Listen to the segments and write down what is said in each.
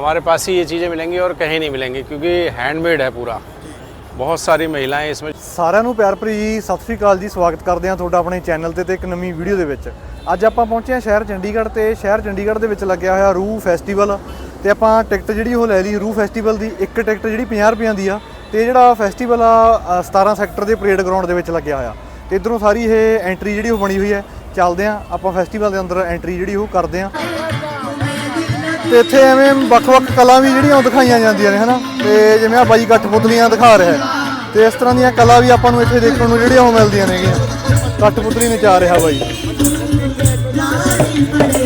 हमारे पास ही ये चीज़ें मिलेंगी और कहीं नहीं मिलेंगी क्योंकि हैंडमेड है पूरा बहुत सारी महिलाएं इसमें ਸਾਰਿਆਂ ਨੂੰ ਪਿਆਰ ਭਰੀ ਜੀ ਸਤਿ ਸ੍ਰੀ ਅਕਾਲ ਜੀ ਸਵਾਗਤ ਕਰਦੇ ਹਾਂ ਤੁਹਾਡਾ ਆਪਣੇ ਚੈਨਲ ਤੇ ਤੇ ਇੱਕ ਨਵੀਂ ਵੀਡੀਓ ਦੇ ਵਿੱਚ ਅੱਜ ਆਪਾਂ ਪਹੁੰਚੇ ਹਾਂ ਸ਼ਹਿਰ ਚੰਡੀਗੜ੍ਹ ਤੇ ਸ਼ਹਿਰ ਚੰਡੀਗੜ੍ਹ ਦੇ ਵਿੱਚ ਲੱਗਿਆ ਹੋਇਆ ਰੂ ਫੈਸਟੀਵਲ ਤੇ ਆਪਾਂ ਟਿਕਟ ਜਿਹੜੀ ਉਹ ਲੈ ਲਈ ਰੂ ਫੈਸਟੀਵਲ ਦੀ ਇੱਕ ਟਿਕਟ ਜਿਹੜੀ 50 ਰੁਪਈਆਂ ਦੀ ਆ ਤੇ ਇਹ ਜਿਹੜਾ ਫੈਸਟੀਵਲ ਆ ਅ, 17 ਸੈਕਟਰ ਦੇ ਪਰੇਡ ਗਰਾਊਂਡ ਦੇ ਵਿੱਚ ਲੱਗਿਆ ਹੋਇਆ ਤੇ ਇਧਰੋਂ ਸਾਰੀ ਇਹ ਐਂਟਰੀ ਜਿਹੜੀ ਉਹ ਬਣੀ ਹੋਈ ਹੈ ਚੱਲਦੇ ਹਾਂ ਆਪਾਂ ਫੈਸਟੀਵਲ ਦੇ ਅੰਦਰ ਐਂਟਰੀ ਜਿਹੜੀ ਉਹ ਕਰਦੇ ਹਾਂ ਤੇ ਇੱਥੇ ਐਵੇਂ ਵੱਖ-ਵੱਖ ਕਲਾ ਵੀ ਜਿਹੜੀਆਂ ਉਹ ਦਿਖਾਈਆਂ ਜਾਂਦੀਆਂ ਨੇ, ਹਨਾ? ਤੇ ਜਿਵੇਂ ਆ ਬਾਈ ਕਠਪੁਤਲੀਆਂ ਦਿਖਾ ਰਿਹਾ ਹੈ। ਤੇ ਇਸ ਤਰ੍ਹਾਂ ਦੀਆਂ ਕਲਾ ਵੀ ਆਪਾਂ ਨੂੰ ਇੱਥੇ ਦੇਖਣ ਨੂੰ ਜਿਹੜੀਆਂ ਉਹ ਮਿਲਦੀਆਂ ਨੇਗੀਆਂ। ਕਠਪੁਤਲੀ ਨਚਾ ਰਿਹਾ ਬਾਈ।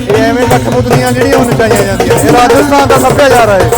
ਇਹ ਐਵੇਂ ਕਠਪੁਤਲੀਆਂ ਜਿਹੜੀਆਂ ਉਹ ਨਚਾਈਆਂ ਜਾਂਦੀਆਂ ਇਹ ਰਾਜਸਥਾਨ ਦਾ ਸੱਭਿਆਚਾਰ ਹੈ ਇਹ।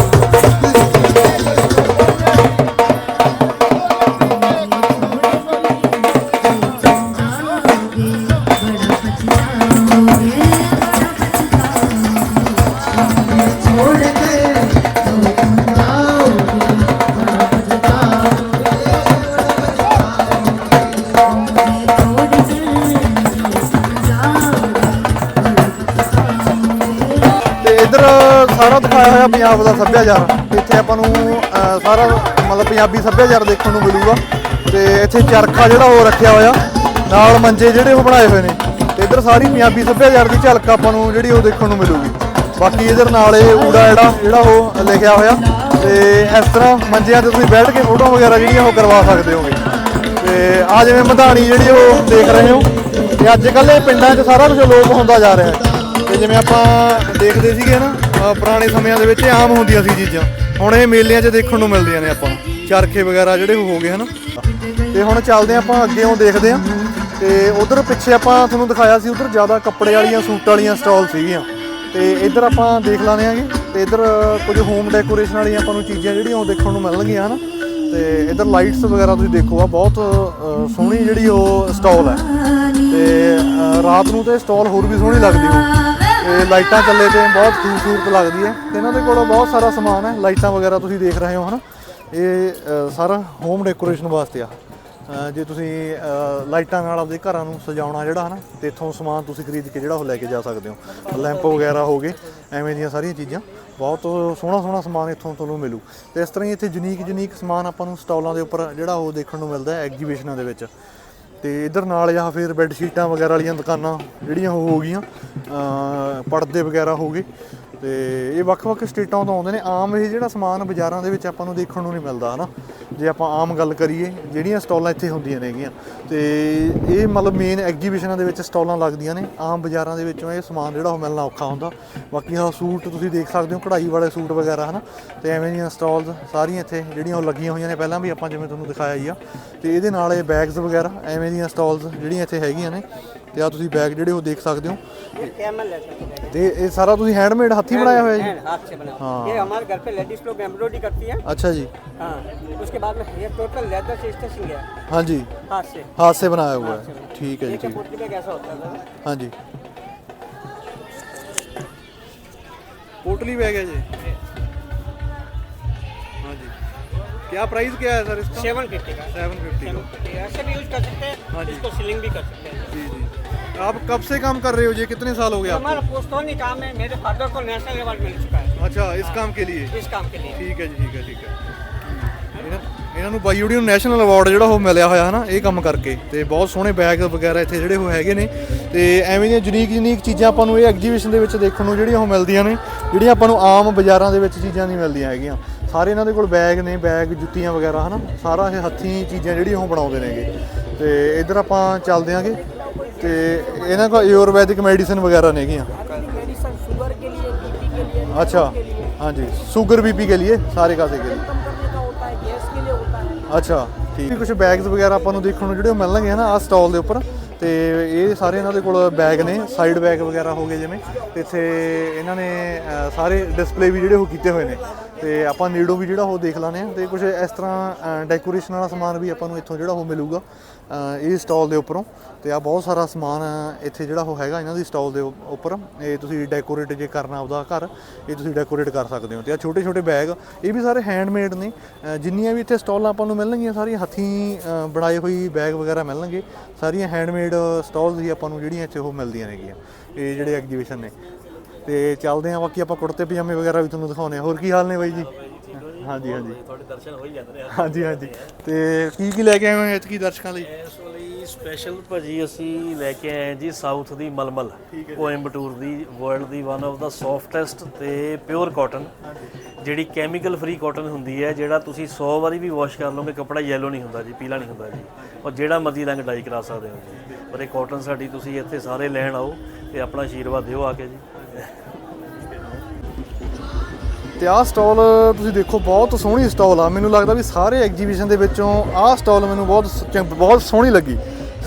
ਸੱਭਿਆਚਾਰ। ਇੱਥੇ ਆਪਾਂ ਨੂੰ ਅਹ, ਸਾਰਾ ਮਤਲਬ ਪੰਜਾਬੀ ਸੱਭਿਆਚਾਰ ਦੇਖਣ ਨੂੰ ਮਿਲੂਗਾ। ਤੇ ਇੱਥੇ ਚਰਖਾ ਜਿਹੜਾ ਉਹ ਰੱਖਿਆ ਹੋਇਆ। ਨਾਲ ਮੰਜੇ ਜਿਹੜੇ ਉਹ ਬਣਾਏ ਹੋਏ ਨੇ। ਤੇ ਇੱਧਰ ਸਾਰੀ ਪੰਜਾਬੀ ਸੱਭਿਆਚਾਰ ਦੀ ਝਲਕ ਆਪਾਂ ਨੂੰ ਜਿਹੜੀ ਉਹ ਦੇਖਣ ਨੂੰ ਮਿਲੂਗੀ। ਬਾਕੀ ਇੱਧਰ ਨਾਲ ਇਹ ਊੜਾ ਜਿਹੜਾ ਜਿਹੜਾ ਉਹ ਲਿਖਿਆ ਹੋਇਆ। ਤੇ ਇਸ ਤਰ੍ਹਾਂ ਮੰਜਿਆਂ ਤੇ ਤੁਸੀਂ ਬੈਠ ਕੇ ਫੋਟੋ ਵਗੈਰਾ ਜਿਹੜੀਆਂ ਉਹ ਕਰਵਾ ਸਕਦੇ ਹੋਗੇ। ਤੇ ਆ ਜਿਵੇਂ ਮਧਾਣੀ ਜਿਹੜੀ ਉਹ ਦੇਖ ਰਹੇ ਹੋ। ਤੇ ਅੱਜ ਕੱਲ੍ਹ ਇਹ ਪਿੰਡਾਂ 'ਚ ਸਾਰਾ ਕੁਝ ਲੋਪ ਹੁੰਦਾ ਜਾ ਰਿਹਾ ਹੈ। ਤੇ ਜਿਵੇਂ ਆਪਾਂ ਦੇਖਦੇ ਸੀਗੇ ਨਾ ਪੁਰਾਣੇ ਸਮਿਆਂ ਦੇ ਵਿੱਚ ਆਮ ਹੁੰਦੀਆਂ ਸੀ ਚੀਜ਼ਾਂ। ਹੁਣ ਇਹ ਮੇਲਿਆਂ 'ਚ ਦੇਖਣ ਨੂੰ ਮਿਲਦੀਆਂ ਨੇ ਆਪਾਂ। ਨੂੰ ਚਰਖੇ ਵਗੈਰਾ ਜਿਹੜੇ ਹੋ ਗਏ, ਹਨ? ਤੇ ਹੁਣ ਚੱਲਦੇ ਹਾਂ ਆਪਾਂ ਉਹ ਦੇਖਦੇ ਹਾਂ। ਤੇ ਉਧਰ ਪਿੱਛੇ ਆਪਾਂ ਤੁਹਾਨੂੰ ਦਿਖਾਇਆ ਸੀ, ਉਧਰ ਜ਼ਿਆਦਾ ਕੱਪੜੇ ਵਾਲੀਆਂ, ਸੂਟ ਵਾਲੀਆਂ ਸਟਾਲ ਸੀਗੀਆਂ। ਤੇ ਇੱਧਰ ਆਪਾਂ ਦੇਖ ਲਾਂਗੇ ਆਂਗੇ ਤੇ ਇੱਧਰ ਕੁਝ ਹੋਮ ਡੈਕੋਰੇਸ਼ਨ ਵਾਲੀਆਂ ਆਪਾਂ ਨੂੰ ਚੀਜ਼ਾਂ ਜਿਹੜੀਆਂ ਉਹ ਦੇਖਣ ਨੂੰ ਮਿਲਣਗੀਆਂ, ਹਨ? ਤੇ ਇੱਧਰ ਲਾਈਟਸ ਵਗੈਰਾ ਤੁਸੀਂ ਦੇਖੋ ਆ, ਬਹੁਤ ਸੋਹਣੀ ਜਿਹੜੀ ਉਹ ਸਟਾਲ ਹੈ। ਤੇ ਰਾਤ ਨੂੰ ਤੇ ਸਟਾਲ ਹੋਰ ਵੀ ਸੋਹਣੀ ਲੱਗਦੀ ਹੋ ਤੇ ਲਾਈਟਾਂ ਚੱਲੇ ਤੇ ਬਹੁਤ ਖੂਬਸੂਰਤ ਲੱਗਦੀ ਹੈ। ਤੇ ਇਹਨਾਂ ਦੇ ਕੋਲ ਬਹੁਤ ਸਾਰਾ ਸਮਾਨ ਹੈ। ਲਾਈਟਾਂ ਵਗੈਰਾ ਤੁਸੀਂ ਦੇਖ ਰਹੇ ਹੋ ਹਨਾ? ਇਹ ਅਹ, ਸਾਰਾ ਹੋਮ ਡੈਕੋਰੇਸ਼ਨ ਵਾਸਤੇ ਆ। ਜੇ ਤੁਸੀਂ ਲਾਈਟਾਂ ਨਾਲ ਆਪਦੇ ਘਰਾਂ ਨੂੰ ਸਜਾਉਣਾ ਜਿਹੜਾ ਹਨਾ ਤੇ ਇੱਥੋਂ ਸਮਾਨ ਤੁਸੀਂ ਖਰੀਦ ਕੇ ਜਿਹੜਾ ਉਹ ਲੈ ਕੇ ਜਾ ਸਕਦੇ ਹੋ। ਲੈਂਪ ਵਗੈਰਾ ਹੋ ਗਏ ਐਵੇਂ ਦੀਆਂ ਸਾਰੀਆਂ ਚੀਜ਼ਾਂ। ਬਹੁਤ ਸੋਹਣਾ ਸੋਹਣਾ ਸਮਾਨ ਇੱਥੋਂ ਤੁਹਾਨੂੰ ਮਿਲੂ। ਤੇ ਇਸ ਤਰ੍ਹਾਂ ਹੀ ਇੱਥੇ ਯੂਨੀਕ ਯੂਨੀਕ ਸਮਾਨ ਆਪਾਂ ਨੂੰ ਸਟਾਲਾਂ ਦੇ ਉੱਪਰ ਜਿਹੜਾ ਉਹ ਦੇਖਣ ਨੂੰ ਮਿਲਦਾ ਹੈ ਐਗਜੀਬਿਸ਼ਨਾਂ ਦੇ ਵਿੱਚ। ਤੇ ਇਧਰ ਨਾਲ ਜਾਂ ਫਿਰ ਬੈੱਡ ਸ਼ੀਟਾਂ ਵਗੈਰਾ ਵਾਲੀਆਂ ਦੁਕਾਨਾਂ ਜਿਹੜੀਆਂ ਉਹ ਹੋ ਗਈਆਂ ਪਰਦੇ ਵਗੈਰਾ ਹੋ ਗਏ। ਤੇ ਇਹ ਵੱਖ-ਵੱਖ ਸਟੇਟਾਂ ਤੋਂ ਆਉਂਦੇ ਨੇ। ਆਮ ਇਹ ਜਿਹੜਾ ਸਮਾਨ ਬਾਜ਼ਾਰਾਂ ਦੇ ਵਿੱਚ ਆਪਾਂ ਨੂੰ ਦੇਖਣ ਨੂੰ ਨਹੀਂ ਮਿਲਦਾ, ਹਨਾ? ਜੇ ਆਪਾਂ ਆਮ ਗੱਲ ਕਰੀਏ, ਜਿਹੜੀਆਂ ਸਟਾਲਾਂ ਇੱਥੇ ਹੁੰਦੀਆਂ ਨੇਗੀਆਂ। ਤੇ ਇਹ ਮਤਲਬ ਮੇਨ ਐਗਜੀਬਿਸ਼ਨਾਂ ਦੇ ਵਿੱਚ ਸਟਾਲਾਂ ਲੱਗਦੀਆਂ ਨੇ। ਆਮ ਬਾਜ਼ਾਰਾਂ ਦੇ ਵਿੱਚੋਂ ਇਹ ਸਮਾਨ ਜਿਹੜਾ ਉਹ ਮਿਲਣਾ ਔਖਾ ਹੁੰਦਾ। ਬਾਕੀ ਆਹ ਸੂਟ ਤੁਸੀਂ ਦੇਖ ਸਕਦੇ ਹੋ, ਕਢਾਈ ਵਾਲੇ ਸੂਟ ਵਗੈਰਾ, ਹਨਾ? ਤੇ ਐਵੇਂ ਦੀਆਂ ਸਟਾਲਸ ਸਾਰੀਆਂ ਇੱਥੇ ਜਿਹੜੀਆਂ ਉਹ ਲੱਗੀਆਂ ਹੋਈਆਂ ਨੇ। ਪਹਿਲਾਂ ਵੀ ਆਪਾਂ ਜਿਵੇਂ ਤੁਹਾਨੂੰ ਦਿਖਾਇਆ ਹੀ ਆ। ਤੇ ਇਹਦੇ ਨਾਲ ਇਹ ਬੈਗਸ ਵਗੈਰਾ, ਐਵੇਂ ਦੀਆਂ ਸਟਾਲਸ ਜਿਹੜੀਆਂ ਇੱਥੇ ਹੈਗੀਆਂ ਨੇ। ਤੇ ਆ ਤੁਸੀਂ ਬੈਗ ਜਿਹੜੇ ਉਹ ਦੇਖ ਸਕਦੇ ਹੋ। ਤੇ ਇਹ ਸਾਰਾ ਤੁਸੀਂ ਹੈਂਡਮੇਡ ਹੱਥੀ ਬਣਾਇਆ ਹੋਇਆ ਜੀ हैंड, हाथ से बना हुआ। हाँ। ये हमारे घर पे लेडीज लोग एम्ब्रॉयडरी करती है ਅੱਛਾ ਜੀ हाँ उसके बाद में ये टोटल लेदर से स्टिचिंग है ਹਾਂਜੀ हाथ से हाथ से बनाया हुआ है ठीक है जी देखिए ठीक है पोटली का कैसा होता है सर? हाँ जी पोटली बैग है जी हाँ जी क्या प्राइस क्या है सर इसका सेवन फिफ्टी का सेवन फिफ्टी का 750 ऐसे भी यूज कर सकते हाँ हैं जी। इसको सीलिंग भी कर सकते हैं जी जी आप कब से काम कर रहे हो ये कितने साल हो गए तो आपको हमारा पोस्टोनी काम है मेरे फादर को नेशनल अवार्ड मिल चुका है अच्छा इस काम के लिए इस काम के लिए ਠੀਕ ਹੈ ਜੀ ਠੀਕ ਹੈ ਠੀਕ ਹੈ ਇਹਨਾਂ ਇਹਨਾਂ ਨੂੰ ਬਾਈ ਨੂੰ ਨੈਸ਼ਨਲ ਅਵਾਰਡ ਜਿਹੜਾ ਉਹ ਮਿਲਿਆ ਹੋਇਆ ਹਨਾ ਇਹ ਕੰਮ ਕਰਕੇ ਤੇ ਬਹੁਤ ਸੋਹਣੇ ਬੈਗ ਵਗੈਰਾ ਇੱਥੇ ਜਿਹੜੇ ਉਹ ਹੈਗੇ ਨੇ ਤੇ ਐਵੇਂ ਦੀਆਂ ਯੂਨੀਕ ਯੂਨੀਕ ਚੀਜ਼ਾਂ ਆਪਾਂ ਨੂੰ ਇਹ ਐਗਜੀਬਿਸ਼ਨ ਦੇ ਵਿੱਚ ਦੇਖਣ ਨੂੰ ਜਿਹੜੀਆਂ ਉਹ ਮਿਲਦੀਆਂ ਨੇ ਜਿਹੜੀਆਂ ਆਪਾਂ ਨੂੰ ਆਮ ਬਾਜ਼ਾਰਾਂ ਦੇ ਵਿੱਚ ਚੀਜ਼ਾਂ ਨਹੀਂ ਮਿਲਦੀਆਂ ਹੈਗੀਆਂ ਸਾਰੇ ਇਹਨਾਂ ਦੇ ਕੋਲ ਬੈਗ ਨੇ ਬੈਗ ਜੁੱਤੀਆਂ ਵਗੈਰਾ ਹਨਾ ਸਾਰਾ ਇਹ ਹੱਥੀਂ ਚੀਜ਼ਾਂ ਜਿਹੜੀਆਂ ਉਹ ਬਣਾਉਂਦੇ ਨੇਗੇ ਤੇ ਇੱਧਰ ਆਪਾਂ ਚੱਲਦੇ ਆਂਗੇ ਤੇ ਇਹਨਾਂ ਕੋਲ ਆਯੁਰਵੈਦਿਕ ਮੈਡੀਸਿਨ ਵਗੈਰਾ ਨੇਗੀਆਂ मेडिसिन शुगर के लिए बीपी के लिए अच्छा हाँ जी शुगर बीपी के लिए सारे कासे के लिए करने का होता है गैस के लिए होता है ਅੱਛਾ ਠੀਕ ਕੁਝ ਬੈਗਸ ਵਗੈਰਾ ਆਪਾਂ ਨੂੰ ਦੇਖਣ ਨੂੰ ਜਿਹੜੇ ਉਹ ਮਿਲਣਗੇ ਨਾ ਆ ਸਟਾਲ ਦੇ ਉੱਪਰ ਤੇ ਇਹ ਸਾਰੇ ਇਹਨਾਂ ਦੇ ਕੋਲ ਬੈਗ ਨੇ ਸਾਈਡ ਬੈਗ ਵਗੈਰਾ ਹੋ ਗਏ ਜਿਵੇਂ ਤੇ ਇੱਥੇ ਇਹਨਾਂ ਨੇ ਅਹ, ਸਾਰੇ ਡਿਸਪਲੇ ਵੀ ਜਿਹੜੇ ਉਹ ਕੀਤੇ ਹੋਏ ਨੇ ਤੇ ਆਪਾਂ ਨੀਡੋ ਵੀ ਜਿਹੜਾ ਉਹ ਦੇਖ ਲਾਣੇ ਆ ਤੇ ਕੁਝ ਇਸ ਤਰ੍ਹਾਂ ਡੈਕੋਰੇਸ਼ਨ ਵਾਲਾ ਸਮਾਨ ਵੀ ਆਪਾਂ ਨੂੰ ਇੱਥੋਂ ਜਿਹੜਾ ਉਹ ਮਿਲੂਗਾ ਅਹ, ਇਹ ਸਟਾਲ ਦੇ ਉੱਪਰੋਂ ਤੇ ਆ ਬਹੁਤ ਸਾਰਾ ਸਮਾਨ ਇੱਥੇ ਜਿਹੜਾ ਉਹ ਹੈਗਾ ਇਹਨਾਂ ਦੀ ਸਟਾਲ ਦੇ ਉ- ਉੱਪਰ। ਇਹ ਤੁਸੀਂ ਡੈਕੋਰੇਟ ਜੇ ਕਰਨਾ ਆਪਦਾ ਘਰ, ਇਹ ਤੁਸੀਂ ਡੈਕੋਰੇਟ ਕਰ ਸਕਦੇ ਹੋ। ਤੇ ਆ ਛੋਟੇ ਛੋਟੇ ਬੈਗ ਇਹ ਵੀ ਸਾਰੇ ਹੈਂਡਮੇਡ ਨੇ। ਜਿੰਨੀਆਂ ਵੀ ਇੱਥੇ ਸਟਾਲਾਂ ਆਪਾਂ ਨੂੰ ਮਿਲਣਗੀਆਂ, ਸਾਰੀਆਂ ਹੱਥੀਂ ਬਣਾਏ ਹੋਈ ਬੈਗ ਵਗੈਰਾ ਮਿਲਣਗੇ। ਸਾਰੀਆਂ ਹੈਂਡਮੇਡ ਸਟਾਲਸ ਹੀ ਆਪਾਂ ਨੂੰ ਜਿਹੜੀਆਂ ਇੱਥੇ ਉਹ ਮਿਲਦੀਆਂ ਨੇਗੀਆਂ। ਇਹ ਜਿਹੜੇ ਐਗਜੀਬਿਸ਼ਨ ਨੇ। ਤੇ ਚੱਲਦੇ ਆ, ਬਾਕੀ ਆਪਾਂ ਕੁੜਤੇ ਪਜਾਮੇ ਵਗੈਰਾ ਵੀ ਤੁਹਾਨੂੰ ਦਿਖਾਉਣੇ ਆ। ਹੋਰ ਕੀ ਹਾਲ ਨੇ ਬਾਈ ਜੀ? ਹਾਂਜੀ ਹਾਂਜੀ। ਤੁਹਾਡੇ ਦਰਸ਼ਨ ਹੋ ਹੀ ਜਾਂਦੇ ਨੇ ਹਾਂਜੀ ਹਾਂਜੀ। ਤੇ ਕੀ ਕੀ ਲੈ ਕੇ ਆਏ ਹੋ ਇਤਕੀ ਦਰਸ਼ਕਾਂ ਲਈ? ਇਸ ਲਈ ਸਪੈਸ਼ਲ ਭਾਜੀ ਅਸੀਂ ਲੈ ਕੇ ਆਏ ਜੀ ਸਾਊਥ ਦੀ ਮਲਮਲ। ਕੋਇੰਬਟੂਰ ਦੀ ਵਰਲਡ ਦੀ ਵਨ ਆਫ ਦਾ ਸੌਫਟੈਸਟ ਤੇ ਪਿਓਰ ਕਾਟਨ ਜਿਹੜੀ ਕੈਮੀਕਲ ਫ੍ਰੀ ਕਾਟਨ ਹੁੰਦੀ ਹੈ ਜਿਹੜਾ ਤੁਸੀਂ 100 ਵਾਰੀ ਵੀ ਵਾਸ਼ ਕਰ ਲਓਗੇ ਕੱਪੜਾ ਯੈਲੋ ਨਹੀਂ ਹੁੰਦਾ ਜੀ ਪੀਲਾ ਨਹੀਂ ਹੁੰਦਾ ਜੀ। ਔਰ ਜਿਹੜਾ ਮਰਜ਼ੀ ਰੰਗ ਡਾਈ ਕਰਾ ਸਕਦੇ ਹੋ ਜੀ। ਪਰ ਇਹ ਕਾਟਨ ਸਾਡੀ ਤੁਸੀਂ ਇੱਥੇ ਸਾਰੇ ਲੈਣ ਆਓ ਤੇ ਆਪਣਾ ਆਸ਼ੀਰਵਾਦ ਦਿਓ ਆ ਕੇ ਜੀ। ਤੇ ਆਹ ਸਟਾਲ ਤੁਸੀਂ ਦੇਖੋ, ਬਹੁਤ ਸੋਹਣੀ ਸਟਾਲ ਆ। ਮੈਨੂੰ ਲੱਗਦਾ ਵੀ ਸਾਰੇ ਐਗਜੀਬਿਸ਼ਨ ਦੇ ਵਿੱਚੋਂ ਆਹ ਸਟਾਲ ਮੈਨੂੰ ਬਹੁਤ ਬਹੁਤ ਸੋਹਣੀ ਲੱਗੀ।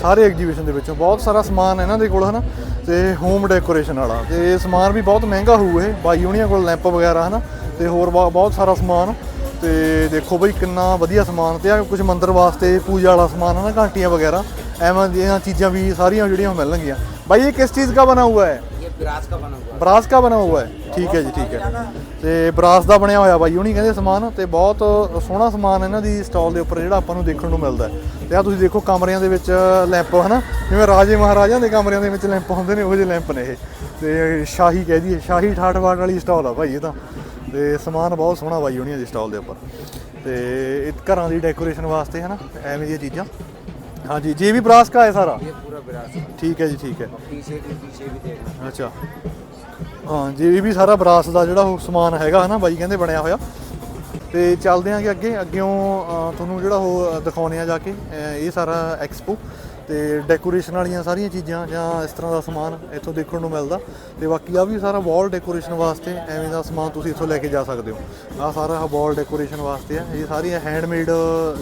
ਸਾਰੇ ਐਗਜੀਬਿਸ਼ਨ ਦੇ ਵਿੱਚੋਂ। ਬਹੁਤ ਸਾਰਾ ਸਮਾਨ ਹੈ ਇਹਨਾਂ ਦੇ ਕੋਲ, ਹਨਾ? ਤੇ ਹੋਮ ਡੈਕੋਰੇਸ਼ਨ ਵਾਲਾ। ਤੇ ਇਹ ਸਮਾਨ ਵੀ ਬਹੁਤ ਮਹਿੰਗਾ ਹੋਊ ਇਹ। ਬਾਈ ਹੁਣੀਆਂ ਕੋਲ ਲੈਂਪ ਵਗੈਰਾ, ਹਨਾ? ਤੇ ਹੋਰ ਬਹੁਤ ਸਾਰਾ ਸਮਾਨ। ਤੇ ਦੇਖੋ ਬਈ ਕਿੰਨਾ ਵਧੀਆ ਸਮਾਨ ਤੇ ਆ। ਕੁਝ ਮੰਦਰ ਵਾਸਤੇ ਪੂਜਾ ਵਾਲਾ ਸਮਾਨ, ਹਨਾ? ਘੰਟੀਆਂ ਵਗੈਰਾ। ਐਵੇਂ ਦੀਆਂ ਚੀਜ਼ਾਂ ਵੀ ਸਾਰੀਆਂ ਜਿਹੜੀਆਂ ਮਿਲਣਗੀਆਂ। ਬਾਈ, ਇਹ ਕਿਸ ਚੀਜ਼ ਦਾ ਬਣਾ ਹੋਇਆ ਹੈ? ਬਰਾਸ ਦਾ ਬਣਾ ਹੋਇਆ। ਹੈ। ਠੀਕ ਹੈ ਜੀ, ਠੀਕ ਹੈ। ਤੇ ਬਰਾਸ ਦਾ ਬਣਿਆ ਹੋਇਆ ਬਾਈ, ਉਹਨੀ ਕਹਿੰਦੇ ਸਮਾਨ ਤੇ ਬਹੁਤ ਸੋਹਣਾ ਸਮਾਨ ਇਹਨਾਂ ਦੀ ਸਟਾਲ ਦੇ ਉੱਪਰ ਜਿਹੜਾ ਆਪਾਂ ਨੂੰ ਦੇਖਣ ਨੂੰ ਮਿਲਦਾ ਤੇ ਆ ਤੁਸੀਂ ਦੇਖੋ ਕਮਰਿਆਂ ਦੇ ਵਿੱਚ ਲੈਂਪ, ਹਨਾ? ਜਿਵੇਂ ਰਾਜੇ ਮਹਾਰਾਜਾਂ ਦੇ ਕਮਰਿਆਂ ਦੇ ਵਿੱਚ ਲੈਂਪ ਹੁੰਦੇ ਨੇ, ਉਹ ਜਿਹੇ ਲੈਂਪ ਨੇ ਇਹ। ਤੇ ਸ਼ਾਹੀ ਕਹਿ ਦਈਏ, ਸ਼ਾਹੀ ਠਾਠਵਾਟ ਵਾਲੀ ਸਟਾਲ ਆ ਭਾਈ ਇਹ ਤਾਂ। ਤੇ ਸਮਾਨ ਬਹੁਤ ਸੋਹਣਾ ਬਾਈ, ਉਹਨੀਆਂ ਦੀ ਸਟਾਲ ਦੇ ਉੱਪਰ। ਤੇ ਇਹ ਘਰਾਂ ਦੀ ਡੈਕੋਰੇਸ਼ਨ ਵਾਸਤੇ, ਹਨਾ? ਐਵੇਂ ਦੀਆਂ ਚੀਜ਼ਾਂ। ਹਾਂਜੀ ਜੀ ਵੀ ਬਰਾਸ ਕਾ ਹੈ ਸਾਰਾ ये पूरा ब्रास है ਠੀਕ ਹੈ ਜੀ ਠੀਕ ਹੈ पीछे भी पीछे भी देखना ਅੱਛਾ ਹਾਂ ਜੀ ਇਹ ਵੀ ਸਾਰਾ ਬਰਾਸ ਦਾ ਜਿਹੜਾ ਉਹ ਸਮਾਨ ਹੈਗਾ ਹਨਾ ਬਾਈ ਕਹਿੰਦੇ ਬਣਿਆ ਹੋਇਆ ਤੇ ਚੱਲਦੇ ਆਂਗੇ ਅੱਗੇ ਅੱਗਿਓਂ ਅਹ, ਤੁਹਾਨੂੰ ਜਿਹੜਾ ਉਹ ਦਿਖਾਉਣੇ ਆ ਜਾ ਕੇ ਅਹ, ਇਹ ਸਾਰਾ ਐਕਸਪੋ ਤੇ ਡੈਕੋਰੇਸ਼ਨ ਵਾਲੀਆਂ ਸਾਰੀਆਂ ਚੀਜ਼ਾਂ ਜਾਂ ਇਸ ਤਰ੍ਹਾਂ ਦਾ ਸਮਾਨ ਇੱਥੋਂ ਦੇਖਣ ਨੂੰ ਮਿਲਦਾ ਤੇ ਬਾਕੀ ਆ ਵੀ ਸਾਰਾ ਵਾਲ ਡੈਕੋਰੇਸ਼ਨ ਵਾਸਤੇ ਐਵੇਂ ਦਾ ਸਮਾਨ ਤੁਸੀਂ ਇੱਥੋਂ ਲੈ ਕੇ ਜਾ ਸਕਦੇ ਹੋ ਆ ਸਾਰਾ ਵਾਲ ਡੈਕੋਰੇਸ਼ਨ ਵਾਸਤੇ ਆ ਇਹ ਸਾਰੀਆਂ ਹੈਂਡਮੇਡ